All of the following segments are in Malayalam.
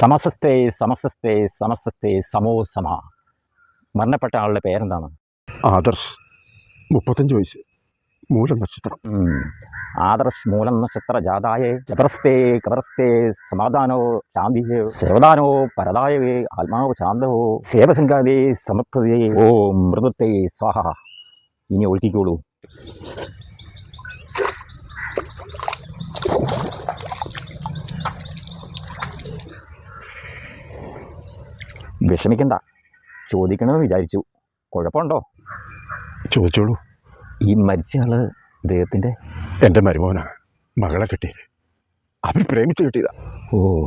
സമസസ്തേ സമസസ്തേ സമസസ്തേ സമോ സമ. മരണപ്പെട്ട ആളുടെ പേരെന്താണ്? ആദർശ്. മുപ്പത്തഞ്ച് വയസ്സ്. മൂലം നക്ഷത്രം. ആദർശ് മൂലം നക്ഷത്ര ജാതായേ ജബർസ്തേ കബർസ്തേ സമാധാനോ ശാന്തിയേ സേവദാനോ പരദായവേ ആത്മാവ് ശാന്തവോ സേവസംഗാതേ സമർപ്പതേ ഓ മൃദത്തെ സ്വാഹ. ഇനി ഒഴുക്കിക്കോളൂ വിഷമിക്കണ്ട. ചോദിക്കണമെന്ന് വിചാരിച്ചു. കുഴപ്പമുണ്ടോ? ചോദിച്ചോളൂ. ഈ മരിച്ചയാൾ ദൈവത്തിന്റെ എന്റെ മരുമോനാ. മകളെ കിട്ടിയത്. അവർ പ്രേമിച്ച് കിട്ടിയതാ. ഓ.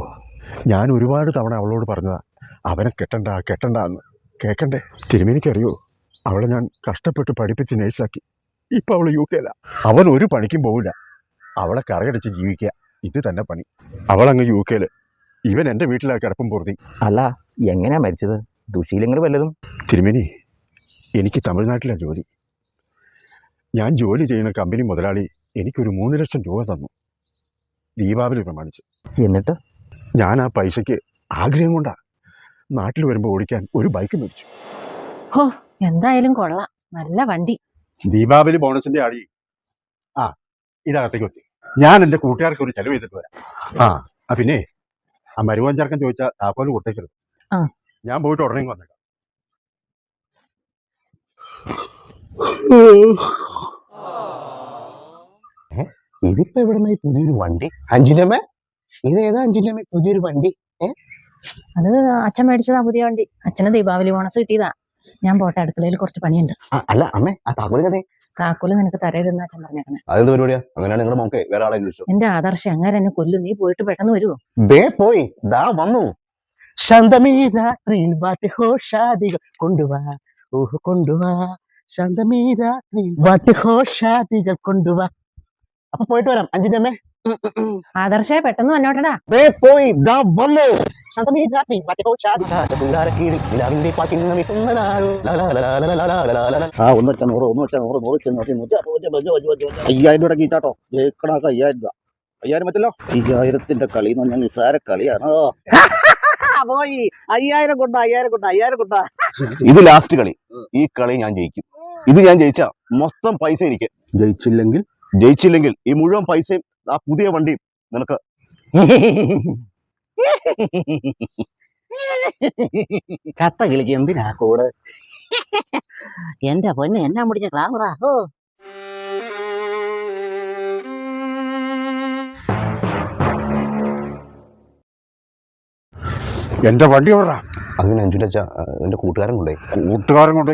ഞാൻ ഒരുപാട് തവണ അവളോട് പറഞ്ഞതാ. അവനെ കെട്ടണ്ട കെട്ടണ്ട എന്ന്. കേൾക്കണ്ടേ തിരുമേനിക്കറിയോ അവളെ ഞാൻ കഷ്ടപ്പെട്ട് പഠിപ്പിച്ച് നേഴ്സാക്കി. ഇപ്പം അവൾ യു കെയില. അവൻ ഒരു പണിക്കും പോവില്ല. അവളെ കറയടിച്ച് ജീവിക്കുക. ഇത് തന്നെ പണി. അവളങ്ങ് യു കെയിൽ ഇവൻ എന്റെ വീട്ടിലാ കിടപ്പം പൊറുതി. അല്ല എങ്ങനെയാ മരിച്ചത്? ദുശീലങ്ങൾ വല്ലതും? തിരുമേനി എനിക്ക് തമിഴ്നാട്ടിലാണ് ജോലി. ഞാൻ ജോലി ചെയ്യുന്ന കമ്പനി മുതലാളി എനിക്കൊരു മൂന്ന് ലക്ഷം രൂപ തന്നു. ദീപാവലി പ്രമാണിച്ച്. എന്നിട്ട്? ഞാൻ ആ പൈസയ്ക്ക് ആഗ്രഹം കൊണ്ടാ നാട്ടിൽ വരുമ്പോൾ ഓടിക്കാൻ ഒരു ബൈക്ക് മേടിച്ചു. ഹോ എന്തായാലും കൊള്ളാം. നല്ല വണ്ടി. ദീപാവലി ബോണസിന്റെ അടി. ആ ഇതകത്തേക്ക് വെച്ച് ഞാൻ എന്റെ കൂട്ടുകാർക്ക് ഒരു ചെലവ് ചെയ്തിട്ട് വരാം. ആ ആ പിന്നെ ആ മരുവാഞ്ചാർക്കം ചേർക്കൻ ചോദിച്ചാൽ താക്കോൽ കൊടുത്തേക്കരുത്. ആ. ഞാൻ പോയിട്ട് ഉടനെ ഇങ്ങ് വന്നേക്കാം ഇതിപ്പോ എവിടുന്ന ഈ പുതിയൊരു വണ്ടി? അഞ്ചിനമ്മ ഇത് ഏതാ അഞ്ചിനമ്മ പുതിയൊരു വണ്ടി? അത് അച്ഛൻ മേടിച്ചതാ പുതിയ വണ്ടി. അച്ഛന് ദീപാവലി ബോണസ് കിട്ടിയതാ. ഞാൻ പോട്ടെ അടുക്കളയിൽ കുറച്ച് പണിയുണ്ട്. ആ, അല്ല അമ്മേ ആ താക്കോൽ കഥ താക്കോൽ നിനക്ക് തരരുതെന്ന് അച്ഛൻ പറഞ്ഞേക്കണേ. അതെന്ത് പരിപാടിയാ? അങ്ങനെയാണ് നിങ്ങളുടെ മോക്കെ വേറെ ആളെ അന്വേഷിച്ചു? എന്റെ ആദർശം അങ്ങനെ എന്നെ കൊല്ലും. നീ പോയിട്ട് പെട്ടെന്ന് വരുവോ? ദേ പോയി. ദാ വന്നു. ശാന്തമേ രാത്രിയിൽ വാട്ടുഹോഷാദികൾ കൊണ്ടുവാ. ഊഹ കൊണ്ടുവാ. ശാന്തമേ രാത്രിയിൽ വാട്ടുഹോഷാദികൾ കൊണ്ടുവാ. അപ്പൊ പോയിട്ട് വരാം. അഞ്ചിന്റെ അമ്മേ ആദർശേ പെട്ടെന്ന് വന്നോട്ടടാ. ദേ പോയി ദാ വന്നു. ശാന്തമേ രാത്രി പാട്ടിൽ നിന്ന് ആ ഒന്ന് നൂറ് ഒന്ന് നൂറ് നൂറ് നൂറ്റി നൂറ്റി അയ്യായിരം രൂപയുടെ അയ്യായിരം രൂപ. അയ്യായിരം പറ്റല്ലോ? അയ്യായിരത്തിന്റെ കളി എന്ന് പറഞ്ഞാൽ നിസ്സാര കളിയാണോ? പോയി. അയ്യായിരം കൊണ്ട അയ്യായിരം കൊണ്ട അയ്യായിരം കൊണ്ട. ഇത് ലാസ്റ്റ് കളി. ഈ കളി ഞാൻ ജയിക്കും. ഇത് ഞാൻ ജയിച്ച മൊത്തം പൈസ എനിക്ക്. ജയിച്ചില്ലെങ്കിൽ? ജയിച്ചില്ലെങ്കിൽ ഈ മുഴുവൻ പൈസയും ആ പുതിയ വണ്ടിയും നിനക്ക്. ചത്ത കിളിക്ക് എന്തിനാ കൂടെ? എന്റെ പൊന്നെ എന്നാ മുടിച്ച ക്ലാമറാ ഓ. എന്റെ വണ്ടി എവിടാ? അങ്ങനെ അഞ്ചുന്റെ എന്റെ കൂട്ടുകാരൻ കൊണ്ടേ കൂട്ടുകാരൻ കൊണ്ട്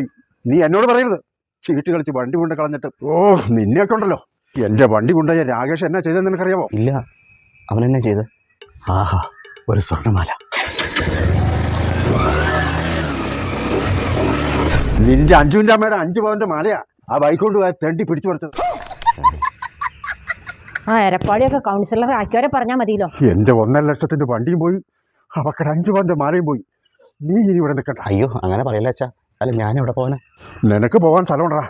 നീ എന്നോട് പറയരുത്. ചീട്ട് കളിച്ച് വണ്ടി കൊണ്ട് കളഞ്ഞിട്ട്. ഓ നിന്നെയൊക്കെ ഉണ്ടല്ലോ. എന്റെ വണ്ടി കൊണ്ടുപോയ രാകേഷ് എന്നാ ചെയ്തെന്ന് നിനക്കറിയാമോ ഇല്ല. അവൻ എന്നാ ചെയ്ത് ആഹാ ഒരു സ്വർണമാല. നിന്റെ അഞ്ചുവിന്റെ അമ്മയുടെ അഞ്ച് പവന്റെ മാലയാ ആ ബൈക്ക് കൊണ്ട് പോയാൽ തെണ്ടി പിടിച്ചു പറിച്ചത്. ആ എരപ്പാടിയൊക്കെ കൗൺസിലർ ആക്കിയവരെ പറഞ്ഞാൽ മതിയല്ലോ. എന്റെ ഒന്നര ലക്ഷത്തിന്റെ വണ്ടിയും പോയി അവക്കടെ അഞ്ചു പവന്റെ മാലയും പോയി. നീ ഇനി ഇവിടെ നിൽക്കണ്ട അയ്യോ അങ്ങനെ പറയല്ല അച്ഛാ. അല്ല ഞാൻ എവിടെ പോവാനാ? നിനക്ക് പോകാൻ സ്ഥലമുണ്ടാ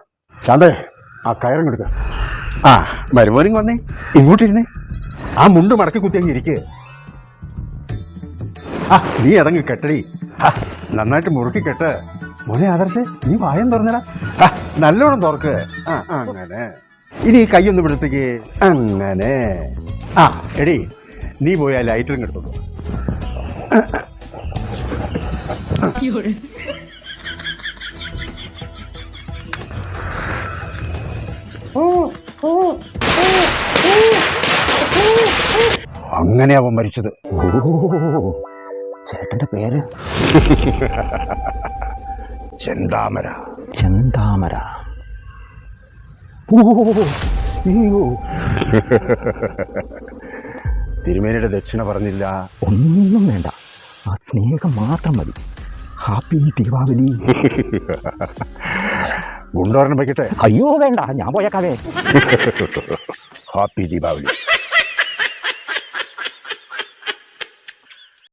ശാന്തേ ആ കയറും കൊടുക്ക ആ വരുമോനും വന്നേ. ഇങ്ങോട്ടിരുന്നേ ആ മുണ്ട് മടക്കി കുത്തി അങ്ങ് ഇരിക്കുക ആ നീ ഇറങ്ങി കെട്ടടി. നന്നായിട്ട് മുറുക്കി കെട്ട്. മോനെ ആദർശ് നീ വായം തുറന്നടാ. നല്ലോണം തുറക്ക്. ആ അങ്ങനെ. ഇനി ഈ കൈ ഒന്ന് പിടുത്തേക്ക് അങ്ങനെ. ആ എടി നീ പോയി ആ ലൈറ്ററും അങ്ങനെ അവൻ മരിച്ചത്. ചേട്ടന്റെ പേര്? ചെന്താമര. ചെന്താമര. തിരുമേനിയുടെ ദക്ഷിണ പറഞ്ഞില്ല. ഒന്നും വേണ്ട. സ്നേഹം മാത്രം മതി. ഹാപ്പി ദീപാവലി. ഗുണ്ടോരൻ വയ്ക്കട്ടെ. അയ്യോ വേണ്ട. ഞാൻ പോയേക്കാവേ. ഹാപ്പി ദീപാവലി.